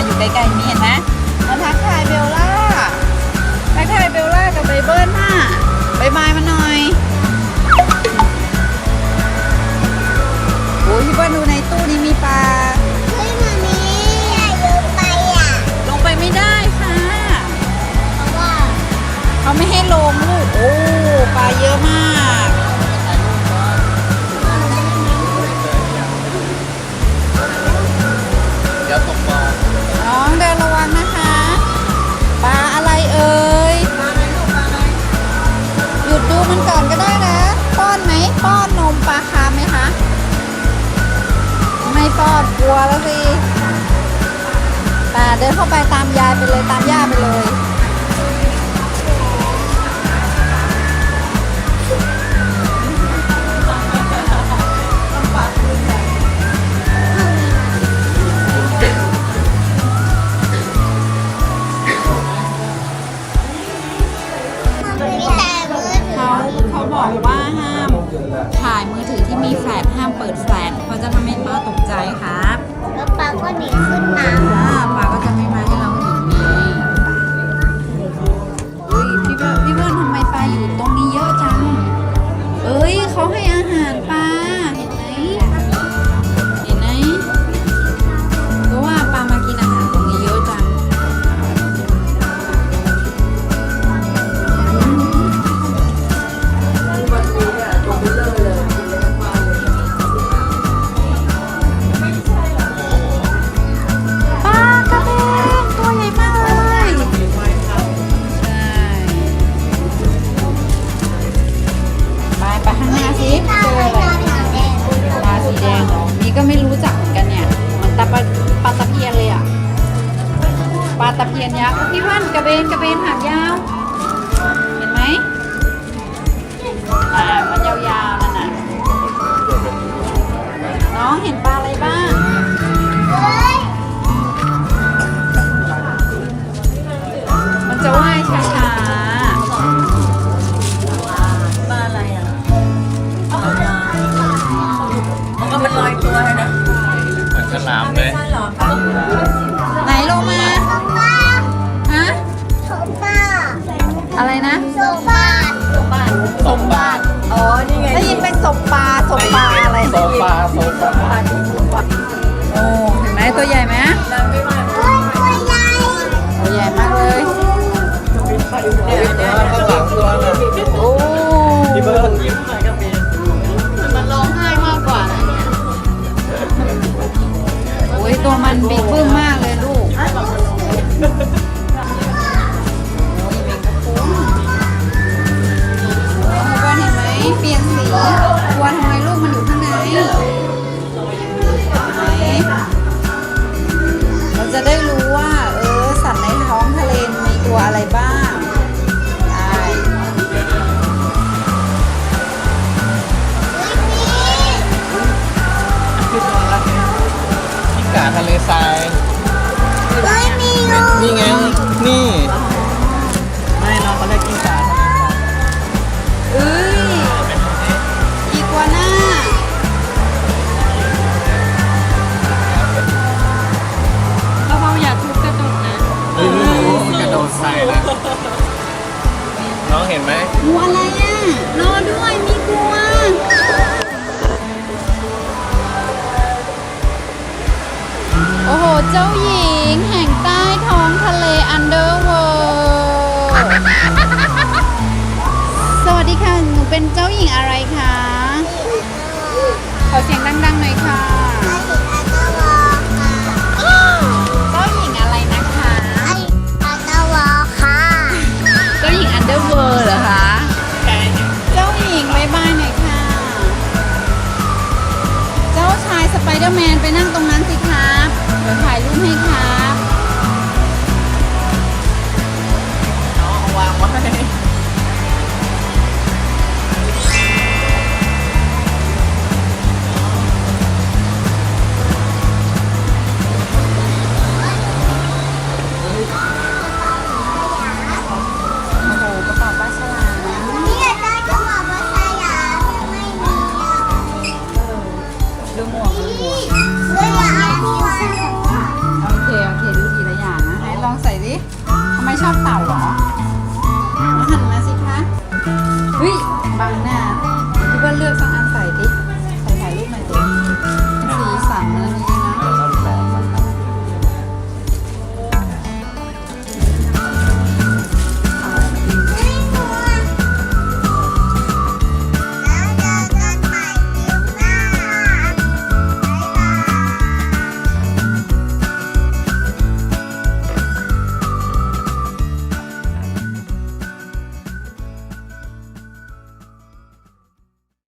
มาอยู่ใกล้ๆนี่เห็นไหมมาทักทายเบลล่าทักทายเบลล่ากับไบเบิลน่ะบายบายมาหน่อยโอ้ยพี่เบิ้ลดูในตู้นี้ มันก่อนก็ได้นะ ป้อนไหมป้อนนมปลาคาร์ฟไหมคะ ไม่ป้อนกลัวแล้วสิป่าเดินเข้าไปตามยายไปเลยตามย่าไปเลย มีแฟลชห้ามเปิดแฟลชเพราะจะทำให้ป้าตกใจครับ แล้วปลาก็หนี ตะเพียนยักษ์พี่ว่านกระเบนกระเบนหางยาว เห็นไหมอ่ามันยาวๆนั่นน่ะน้องเห็นปลาอะไรบ้างาทะเลทรายเฮ้ยมีงูนี่ไง นี่ ไม่เราเขาเรียกกิ้งก่าทะเลทรายเอ้ยอีกัวน่าเราเบาอย่าทุบกระจกนะเฮ้ยมันกระโดดใส่เลยน้องเห็นไหม งูอะไรอะรอด้วยมีกลัว เจ้าหญิงแห่งใต้ท้องทะเลอันเดอร์เวิลด์สวัสดีค่ะ หนูเป็นเจ้าหญิงอะไรคะ ขอเสียงดังๆหน่อยค่ะ เจ้าหญิงอะไรนะคะอันตวอค่ะเจ้าหญิงอันเดอร์เวิลด์เหรอคะ เจ้าหญิงบายบายหน่อยค่ะ เจ้าชายสไปเดอร์แมนไปนั่งตรงนั้นสิครับ ผถ่ายรูปให้ครับน้องวางไว้าบเต่าเหรอหันมาสิคะเฮ้ยบางหน้า